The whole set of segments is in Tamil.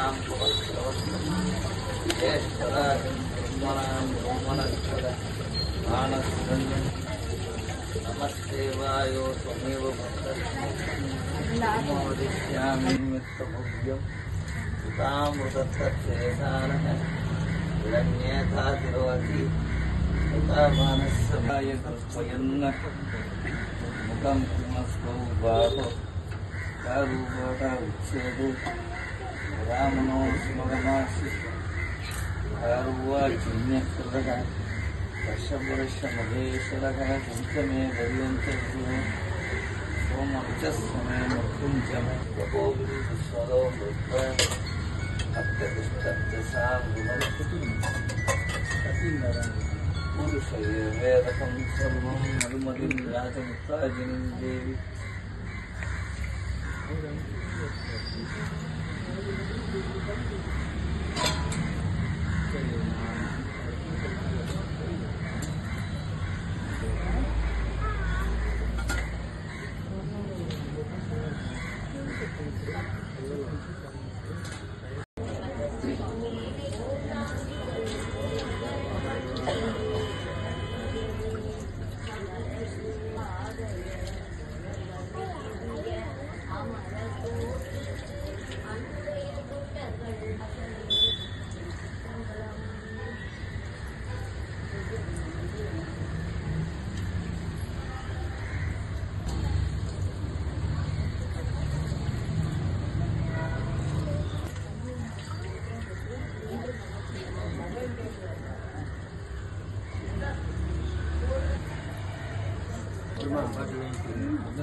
नाम तो ज्येष्ठर मानसरञ्जन नमस्ते वायो त्वमेव भक्तस्मोदिष्यामि निमित्तभुव्यं सुतामृतत्तच्छेदानः हिरण्येथा రామును సుమగమాసి ఆరువాచి కృతగా కశ్యపురశ మహేశ్వరగా పంచమే దర్యంతూ సోమచస్వమే ముకుంజం గోవిందస్వరో పురుషయే వేదకం సర్వం మరుమలి రాజముక్తాజిని దేవి Thank you. À, まあ、バリエンティーなので、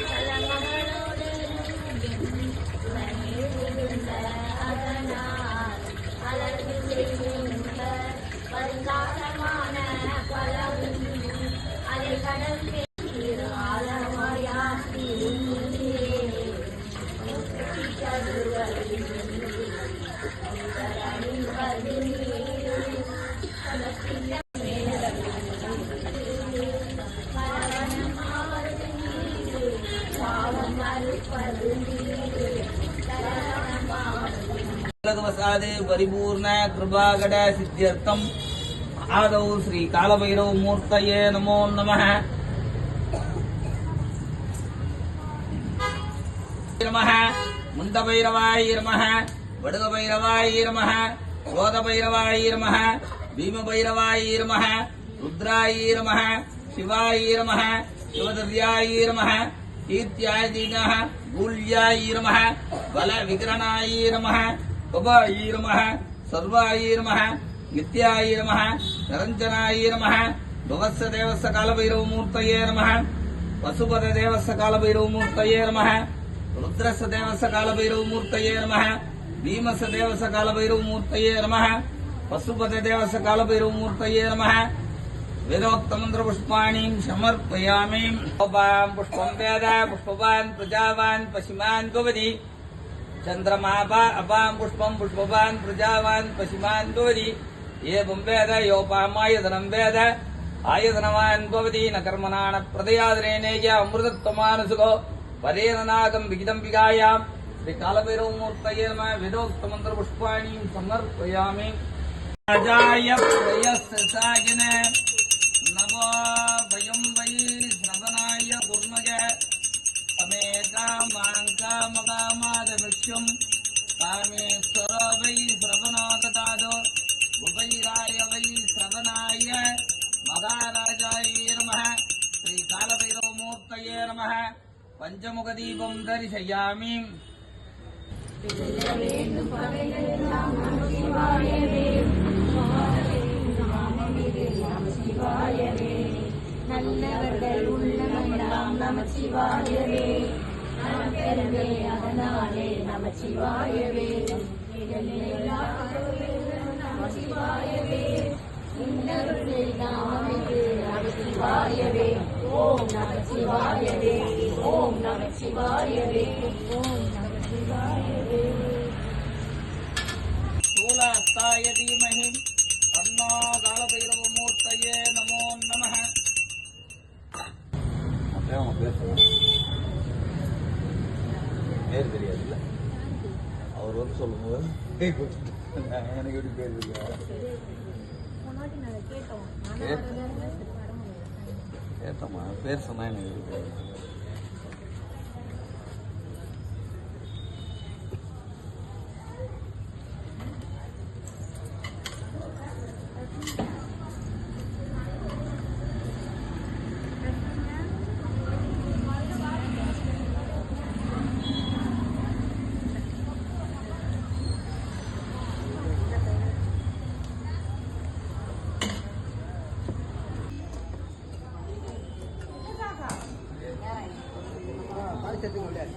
பிரசாது பரிபூர்ண கிருபாகட சித்தியர்த்தம். ஆதௌ ஸ்ரீ காலபைரவ மூர்த்தயே நமோ நம. நம. முந்த பைரவாய் நம. வடுக பைரவாய் நம. கோத பைரவாய் நம. பீம பைரவாய் நம. ருத்ராய் நம. रुद्राय नमः शिवाय नमः शिवदर्याय नमः कीर्त्याय दीनः गूल्याय नमः बलविकरणाय नमः उपाय नमः सर्वाय नमः नित्याय नमः निरञ्जनाय नमः भवत्स देवस्य कालभैरवमूर्तये नमः वसुपद देवस्य कालभैरवमूर्तये नमः रुद्रस्य देवस्य कालभैरवमूर्तये नमः भीमस्य देवस्य कालभैरवमूर्तये नमः पशुपद देवस्य कालभैरवमूर्तये नमः वेदोक्तमन्त्रपुष्पाणि समर्पयामि पुष्पान् पुष्पं वेद पुष्पवान् प्रजावान् पशिमान् भवति चन्द्रमापा अपां पुष्पं पुष्पवान् प्रजावान् पशिमान् भवति एवं वेद योपामायतनं वेद आयतनवान् भवति न कर्मणा न प्रदयादनेनेय अमृतत्वमानसुको परेण नागं विगितं विगायाम् श्रीकालभैरवमूर्तये नमः वेदोक्तमन्त्रपुष्पाणि समर्पयामि राजाय प्रयस्सायन नमो वयं वै श्रवणाय कुर्मज तमे कामां कामकामादमिष्यं कामेश्वर वै श्रवणाददादो உபைராய வை சவனாய மகாராஜாய நம ஸ்ரீ தரிசையாமி வேண்டும் பகைகள் நமச்சிவாயவே நல்லவர்கள் உள்ளமெல்லாம் நமச்சிவாயவே. நமக்கருமே அதனாலே நமச்சிவாயவே. நமச்சிவாயவே. இன்னருளில் நாமது நமச்சிவாயவே. ஓம் நமச்சிவாயவே. ஓம் நமச்சிவாயவே. ஓம் நமச்சிவாயவே. மூலாஸ்தாய தீமஹி அவங்க பேர் தெரியாதுல்ல. அவர் வந்து சொல்லும்போது எனக்கு எப்படி பேர் தெரியாது கேட்டோமா. பேர் சொன்னா எனக்கு ఉండాలి